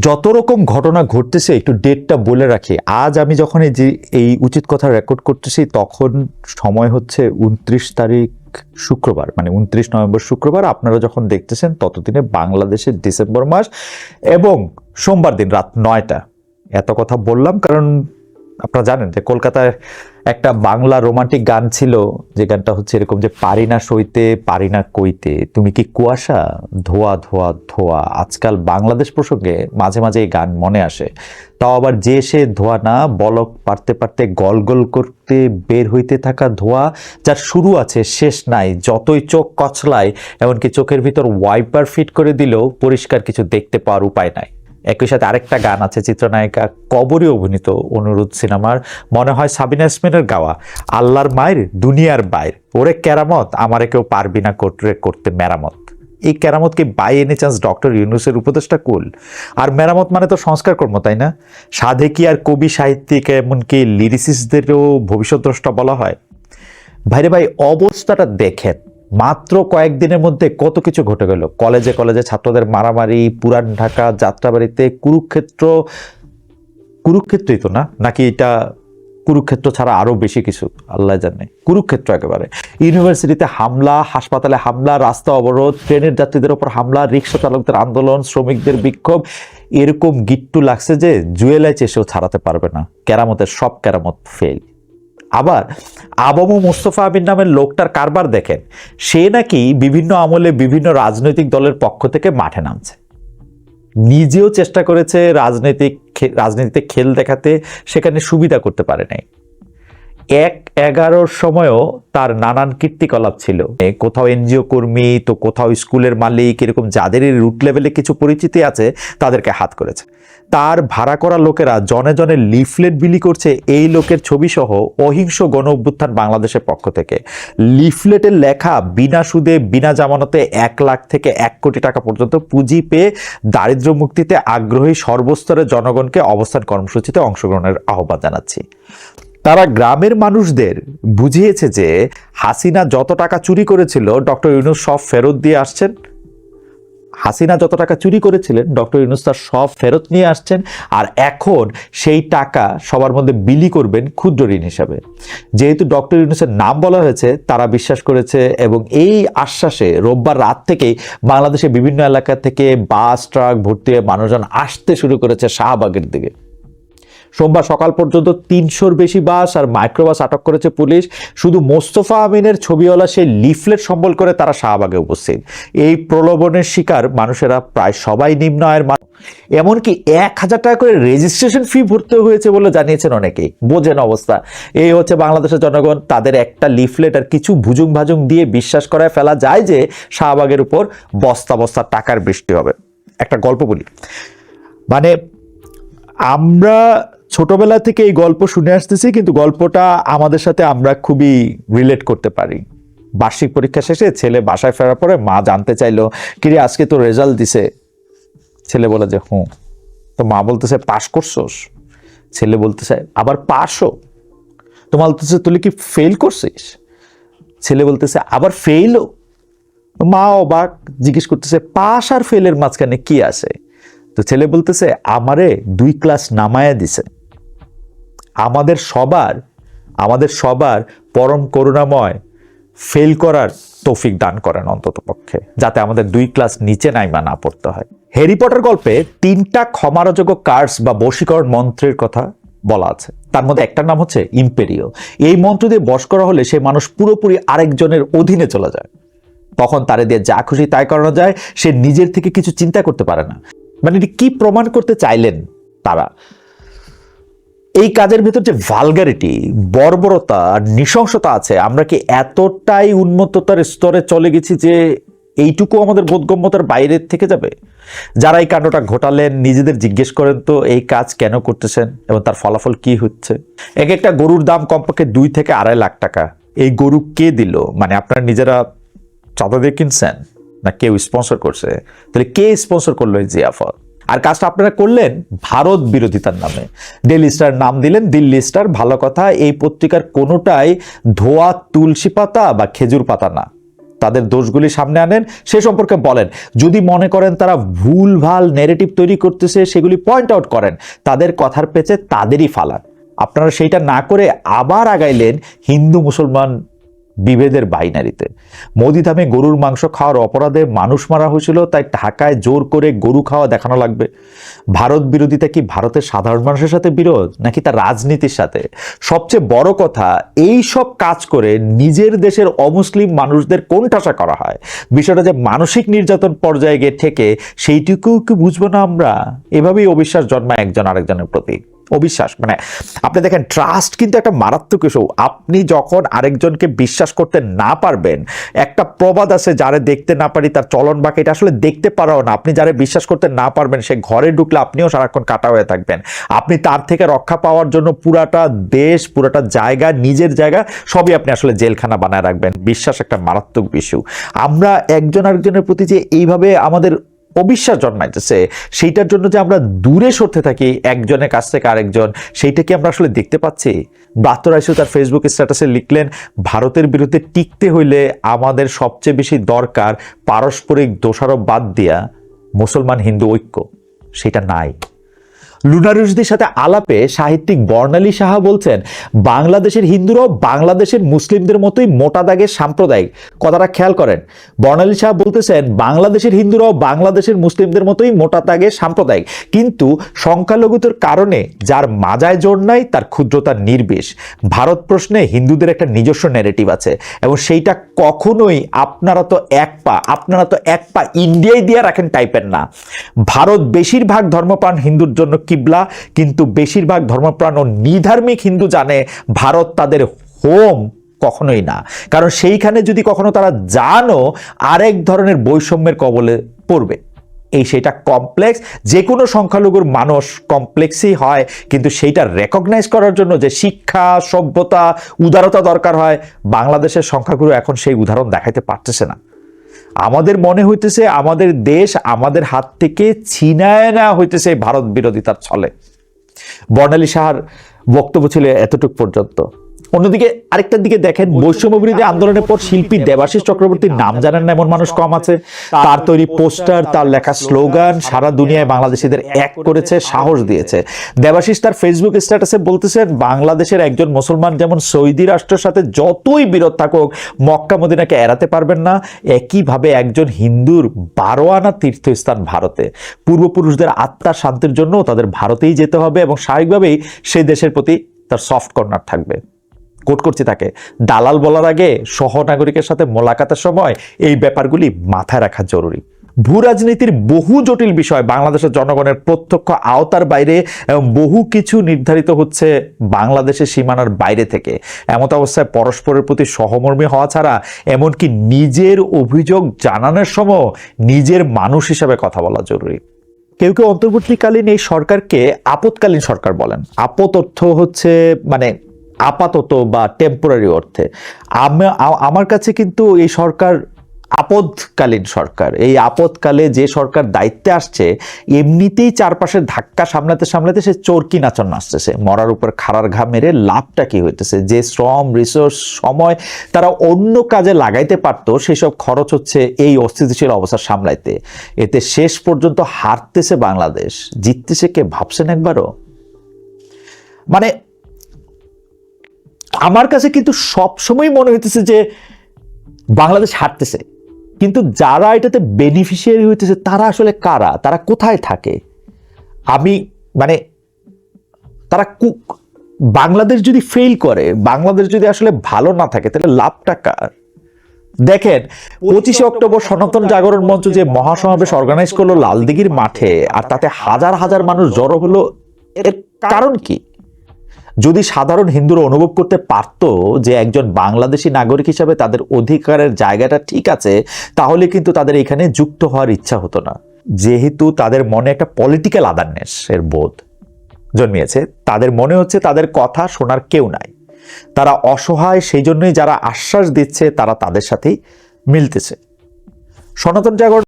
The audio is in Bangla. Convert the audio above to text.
যত রকম ঘটনা ঘটতেছে, একটু ডেটটা বলে রাখি। আজ আমি যখন এই যে, এই উচিত কথা রেকর্ড করতেছি, তখন সময় হচ্ছে উনত্রিশ তারিখ শুক্রবার মানে উনত্রিশ নভেম্বর শুক্রবার। আপনারা যখন দেখতেছেন, ততদিনে বাংলাদেশের ডিসেম্বর মাস এবং সোমবার দিন রাত নয়টা। এত কথা বললাম, কারণ আপনারা জানেন যে কলকাতায় একটা বাংলা রোমান্টিক গান ছিল, যে গানটা হচ্ছে এরকম যে পারি না সইতে পারি না কইতে। তুমি কি কুয়াশা? ধোয়া ধোয়া ধোয়া। আজকাল বাংলাদেশ প্রসঙ্গে মাঝে মাঝে এই গান মনে আসে। তাও আবার যে সে ধোয়া না, বলক পারতে পারতে গল গল করতে বের হইতে থাকা ধোয়া, যার শুরু আছে, শেষ নাই, যতই চোখ কচলায়, এমনকি চোখের ভিতর ওয়াইপার ফিট করে দিলেও পরিষ্কার কিছু দেখতে পাওয়ার উপায় নাই। একই সাথে আরেকটা গান আছে, চিত্রনায়িকা কবরে অভিনীত অনুরোধ সিনেমার। মনে হয় সাবিনা ইসমিনের গাওয়া, আল্লাহর মায়ের, দুনিয়ার বাইর। ওরে কেরামত, আমারে কেউ পারবি না করতে করতে মেরামত। এই কেরামতকে বাই এনি চান্স ডক্টর ইউনুসের উপদেষ্টা কুল? আর মেরামত মানে তো সংস্কার কর্ম, তাই না? সাধে কি আর কবি, সাহিত্যিক, এমনকি লিরিসিসদেরও ভবিষ্যৎ দ্রষ্টা বলা হয়? ভাইরে ভাই, অবস্থাটা দেখেন। মাত্র কয়েকদিনের মধ্যে কত কিছু ঘটে গেল? কলেজে কলেজে ছাত্রদের মারামারি, পুরান ঢাকা, যাত্রাবাড়িতে কুরুক্ষেত্র, কুরুক্ষেত্রই তো না? নাকি এটা কুরুক্ষেত্র ছাড়া আরও বেশি কিছু? আল্লাহ জানে। কুরুক্ষেত্র একেবারে। ইউনিভার্সিটিতে হামলা, হাসপাতালে হামলা, রাস্তা অবরোধ, ট্রেনের যাত্রীদের ওপর হামলা, রিক্সা চালকদের আন্দোলন, শ্রমিকদের বিক্ষোভ। এরকম গিট্টু লাগছে যে জুয়েলাই চেষেও ছাড়াতে পারবে না। কেরামতের সব কেরামত ফেল আবার আবমু মুস্তফা আবিন নামের লোকটার কারবার দেখেন, সে নাকি বিভিন্ন আমলে বিভিন্ন রাজনৈতিক দলের পক্ষ থেকে মাঠে নামছে। নিজেও চেষ্টা করেছে রাজনৈতিক রাজনীতিতে খেল দেখাতে, সেখানে সুবিধা করতে পারে নাই। এক এগারোর সময়ও তার নানান কীর্তিকলাপ ছিল। কোথাও এনজিও কর্মী, তো কোথাও স্কুলের মালিক, এরকম যাদের রুট লেভেলে কিছু পরিচিতি আছে, তাদেরকে হাত করেছে। তার ভাড়া করা লোকেরা জনে জনে লিফলেট বিলি করছে এই লোকের ছবি সহ অহিংস গণ অভ্যুত্থান বাংলাদেশের পক্ষ থেকে। লিফলেটের লেখা, বিনা সুদে, বিনা জামানতে এক লাখ থেকে এক কোটি টাকা পর্যন্ত পুঁজি পেয়ে দারিদ্র্য মুক্তিতে আগ্রহী সর্বস্তরের জনগণকে অবস্থান কর্মসূচিতে অংশগ্রহণের আহ্বান জানাচ্ছি। তারা গ্রামের মানুষদের বুঝিয়েছে যে হাসিনা যত টাকা চুরি করেছিল, ডক্টর ইউনুস সব ফেরত দিয়ে আসছেন। হাসিনা যত টাকা চুরি করেছিলেন, ডক্টর ইউনুস তার সব ফেরত নিয়ে আসছেন আর এখন সেই টাকা সবার মধ্যে বিলি করবেন ক্ষুদ্র ঋণ হিসাবে। যেহেতু ডক্টর ইউনুসের নাম বলা হয়েছে, তারা বিশ্বাস করেছে এবং এই আশ্বাসে রোববার রাত থেকেই বাংলাদেশের বিভিন্ন এলাকা থেকে বাস, ট্রাক ভর্তি হয়ে মানুষজন আসতে শুরু করেছে শাহবাগের দিকে। সোমবার সকাল পর্যন্ত তিনশোর বেশি বাস আর মাইক্রোবাস আটক করেছে পুলিশ। শুধু মোস্তফা আমিনের ছবিওয়ালা সেই লিফলেট সম্বল করে তারা শাহবাগে উপস্থিত। এই প্রলোভনের শিকার মানুষেরা প্রায় সবাই নিম্ন আয়ের এমনকি এক হাজার টাকা করে রেজিস্ট্রেশন ফি ভরতে হয়েছে বলে জানিয়েছেন অনেকেই। বোঝেন অবস্থা। এই হচ্ছে বাংলাদেশের জনগণ। তাদের একটা লিফলেট আর কিছু ভুজুং ভাজুং দিয়ে বিশ্বাস করায় ফেলা যায় যে শাহবাগের উপর বস্তা বস্তা টাকার বৃষ্টি হবে। একটা গল্প বলি। মানে আমরা ছোটবেলা থেকে এই গল্প শুনে আসতেছি, কিন্তু গল্পটা আমাদের সাথে আমরা খুবই রিলেট করতে পারি। বার্ষিক পরীক্ষা শেষে ছেলে বাসায় ফেরার পরে মা জানতে চাইলো কিরে আজকে তো রেজাল্ট দিছে? ছেলে বলে যে, হুঁ। তো মা বলতেছে, পাশ করছোস? ছেলে বলতেছে, আবার পাশও? তো মা বলতেছে, তুই কি ফেল করছিস? ছেলে বলতেছে, আবার ফেলও মা অবাক, জিজ্ঞেস করতেছে, পাশ আর ফেলের মাঝখানে কি আছে? তো ছেলে বলতেছে, আমারে দুই ক্লাস নামায়া দিছে। আমাদের সবার আমাদের সবার পরম করুণাময় ফেল করার তৌফিক দান করেন অন্তত পক্ষে, যাতে আমাদের দুই ক্লাস নিচে নাইমা না পড়তে হয়। হ্যারি পটার গল্পে তিনটা ক্ষমারযোগ্য কার্স বা বশীকরণ মন্ত্রের কথা বলা আছে। তার মধ্যে একটার নাম হচ্ছে ইম্পেরিও এই মন্ত্র দিয়ে বশ করা হলে সে মানুষ পুরোপুরি আরেকজনের অধীনে চলে যায়। তখন তারে দিয়ে যা খুশি তাই করানো যায়, সে নিজের থেকে কিছু চিন্তা করতে পারে না। মানে এটি কি প্রমাণ করতে চাইলেন তারা? এই কাজের ভিতর যে ভালগারিটি বর্বরতা আর নৃশংসতা আছে, আমরা কি এতটাই উন্মত্ততার স্তরে চলে গেছি যে এইটুকু আমাদের বোধগম্যতার বাইরে থেকে যাবে? যারা এই কাণ্ডটা ঘটালেন, নিজেদের জিজ্ঞেস করেন তো, এই কাজ কেন করতেছেন এবং তার ফলাফল কি হচ্ছে? এক একটা গরুর দাম কমপক্ষে দুই থেকে আড়াই লাখ টাকা। এই গরু কে দিল? মানে আপনারা নিজেরা চাঁদা দিয়ে কিনছেন? না কেউ স্পন্সর করছে? তাহলে কে স্পন্সর করল এই জিয়াফত? আর কাজটা আপনারা করলেন ভারত বিরোধিতার নামে। ডেলি স্টার নাম দিলেন, দিল্লি স্টার ভালো কথা, এই পত্রিকার কোনোটাই ধোয়া, তুলসী পাতা বা খেজুর পাতা না। তাদের দোষগুলি সামনে আনেন, সে সম্পর্কে বলেন। যদি মনে করেন তারা ভুলভাল নেরেটিভ তৈরি করতেছে, সেগুলি পয়েন্ট আউট করেন। তাদের কথার পেছে তাদেরই ফালান আপনারা সেইটা না করে আবার আগাইলেন হিন্দু মুসলমান বিভেদের বাইনারিতে। মোদিধামে গরুর মাংস খাওয়ার অপরাধে মানুষ মারা হয়েছিল, তাই ঢাকায় জোর করে গরু খাওয়া দেখানো লাগবে। ভারত বিরোধিতা কি ভারতের সাধারণ মানুষের সাথে বিরোধ, নাকি তার রাজনীতির সাথে? সবচেয়ে বড় কথা, এই সব কাজ করে নিজের দেশের অমুসলিম মানুষদের কোন কোণঠাসা করা হয়? বিষয়টা যে মানসিক নির্যাতন পর্যায়ে গিয়ে ঠেকে, সেইটুকুও কি বুঝব না আমরা? এভাবেই অবিশ্বাস জন্মায় একজন আরেকজনের প্রতি। অবিশ্বাস। মানে আপনি দেখেন ট্রাস্ট কিন্তু একটা মারাত্মক ইস্যু আপনি যখন আরেকজনকে বিশ্বাস করতে না পারবেন, একটা প্রবাদ আছে যারে দেখতে না পারি, তার চলন বাকি, এটা আসলে দেখতে পারাও না। আপনি যারে বিশ্বাস করতে না পারবেন, সে ঘরে ঢুকলে আপনিও সারাক্ষণ কাটা হয়ে থাকবেন। আপনি তার থেকে রক্ষা পাওয়ার জন্য পুরাটা দেশ, পুরাটা জায়গা, নিজের জায়গা, সবই আপনি আসলে জেলখানা বানায় রাখবেন। বিশ্বাস একটা মারাত্মক ইস্যু আমরা একজন আরেকজনের প্রতি যে এইভাবে আমাদের অবিশ্বাস জন্মাইতেছে, সেইটার জন্য যে আমরা দূরে সরতে থাকি, একজনের কাছ থেকে আরেকজন, সেইটা কি আমরা আসলে দেখতে পাচ্ছি? বাত্তর আইসু তার ফেসবুক স্ট্যাটাসে লিখলেন, ভারতের বিরুদ্ধে টিকতে হইলে আমাদের সবচেয়ে বেশি দরকার পারস্পরিক দোষারোপ বাদ দিয়া মুসলমান হিন্দু ঐক্য। সেটা নাই। লুনারুশদের সাথে আলাপে সাহিত্যিক বর্ণালী সাহা বলছেন, বাংলাদেশের হিন্দুরাও বাংলাদেশের মুসলিমদের মতোই মোটা দাগের সাম্প্রদায়িক। কথাটা খেয়াল করেন। বর্ণালী সাহা বলতেছেন, বাংলাদেশের হিন্দুরাও বাংলাদেশের মুসলিমদের মতোই মোটা দাগের সাম্প্রদায়িক। কিন্তু সংখ্যালঘুতার কারণে যার মাজায় জোর নাই, তার ক্ষুদ্রতা নির্বিষ। ভারত প্রশ্নে হিন্দুদের একটা নিজস্ব ন্যারেটিভ আছে। এবং সেইটা কখনোই আপনারা তো এক পা, আপনারা তো এক পা ইন্ডিয়ায় দিয়ে রাখেন টাইপের না। ভারত বেশিরভাগ ধর্মপ্রাণ হিন্দুর জন্য কিবলা, কিন্তু বেশিরভাগ ধর্মপ্রাণ ও নিধার্মিক হিন্দু জানে ভারত তাদের হোম কখনোই না। কারণ সেইখানে যদি কখনো তারা জানো, আরেক ধরনের বৈষম্যের কবলে পড়বে। এই সেটা কমপ্লেক্স যে কোনো সংখ্যালঘুর মানুষ কমপ্লেক্সই হয়, কিন্তু সেইটা রেকগনাইজ করার জন্য যে শিক্ষা, সভ্যতা, উদারতা দরকার হয়, বাংলাদেশের সংখ্যাগুরু এখন সেই উদাহরণ দেখাইতে পারতেছে না। আমাদের মনে হইতেছে আমাদের দেশ আমাদের হাত থেকে ছিনায় না হইতেছে ভারত বিরোধিতার ছলে। বর্ণালী সাহার বক্তব্য ছিল এতটুক পর্যন্ত। অন্যদিকে আরেকটার দিকে দেখেন বৈষম্য বিরোধী আন্দোলনের পর শিল্পী দেবাশিস চক্রবর্তীর নাম জানেন না এমন মানুষ কম আছে। তার তৈরি পোস্টার তার লেখা স্লোগান সারা দুনিয়ায় বাংলাদেশিদের এক করেছে সাহস দিয়েছে। দেবাশিস তার ফেসবুক স্ট্যাটাসে বলতেছেন বাংলাদেশের একজন মুসলমান যেমন সৌদি রাষ্ট্রের সাথে যতই বিরোধ থাকুক মক্কা মদিনাকে এড়াতে পারবেন না একইভাবে একজন হিন্দুর বারো আনা তীর্থস্থান ভারতে। পূর্বপুরুষদের আত্মার শান্তির জন্য তাদের ভারতেই যেতে হবে এবং স্বাভাবিকভাবেই সেই দেশের প্রতি তার সফট কর্নার থাকবে। কোট করছি তাকে। দালাল বলার আগে সহনাগরিকের সাথে মোলাকাতের সময় এই ব্যাপারগুলি মাথায় রাখা জরুরি। ভূ রাজনীতির বহু জটিল বিষয় বাংলাদেশের জনগণের প্রত্যক্ষ আওতার বাইরে এবং বহু কিছু নির্ধারিত হচ্ছে বাংলাদেশের সীমানার বাইরে থেকে। এমত অবস্থায় পরস্পরের প্রতি সহমর্মী হওয়া ছাড়া এমনকি নিজের অভিযোগ জানানোর সময় নিজের মানুষ হিসাবে কথা বলা জরুরি। কেউ কেউ অন্তর্বর্তীকালীন এই সরকারকে আপতকালীন সরকার বলেন। আপত অর্থ হচ্ছে মানে আপাতত বা টেম্পোরারি অর্থে। আমার কাছে কিন্তু এই সরকার আপদকালীন সরকার। এই আপদকালে যে সরকার দায়িত্বে আসছে, এমনিতেই চারপাশের ধাক্কা সামলাতে সামলাতে সে চরকি নাচন নাচতেছে। মরার উপর খাড়ার ঘা মেরে লাভটা কি হইতেছে? যে শ্রম রিসোর্স সময় তারা অন্য কাজে লাগাইতে পারতো, সেসব খরচ হচ্ছে এই অস্থিতিশীল অবস্থা সামলাইতে। এতে শেষ পর্যন্ত হারতেছে বাংলাদেশ। জিততেছে কে ভাবছেন একবারও? মানে আমার কাছে কিন্তু সবসময় মনে হইতেছে যে বাংলাদেশ হারতেছে। কিন্তু যারা এটাতে বেনিফিশিয়ারি হইতেছে, তারা আসলে কারা? তারা কোথায় থাকে? আমি মানে তারা কু- বাংলাদেশ যদি ফেল করে, বাংলাদেশ যদি আসলে ভালো না থাকে, তাহলে লাভটা কার? দেখেন, পঁচিশে অক্টোবর সনাতন জাগরণ মঞ্চ যে মহাসমাবেশ অর্গানাইজ করল লালদিঘির মাঠে, আর তাতে হাজার হাজার মানুষ জড়ো হলো, এর কারণ কি? যদি সাধারণ হিন্দুরা অনুভব করতে পারত যে একজন বাংলাদেশি নাগরিক হিসাবে তাদের অধিকারের জায়গাটা ঠিক আছে, তাহলে কিন্তু তাদের এখানে যুক্ত হওয়ার ইচ্ছা হতো না। যেহেতু তাদের মনে একটা পলিটিক্যাল আদারনেস এর বোধ জন্মিয়েছে, তাদের মনে হচ্ছে তাদের কথা শোনার কেউ নাই। তারা অসহায় সেই জন্যই যারা আশ্বাস দিচ্ছে তারা তাদের সাথেই মিলতেছে। সনাতন জাগরণ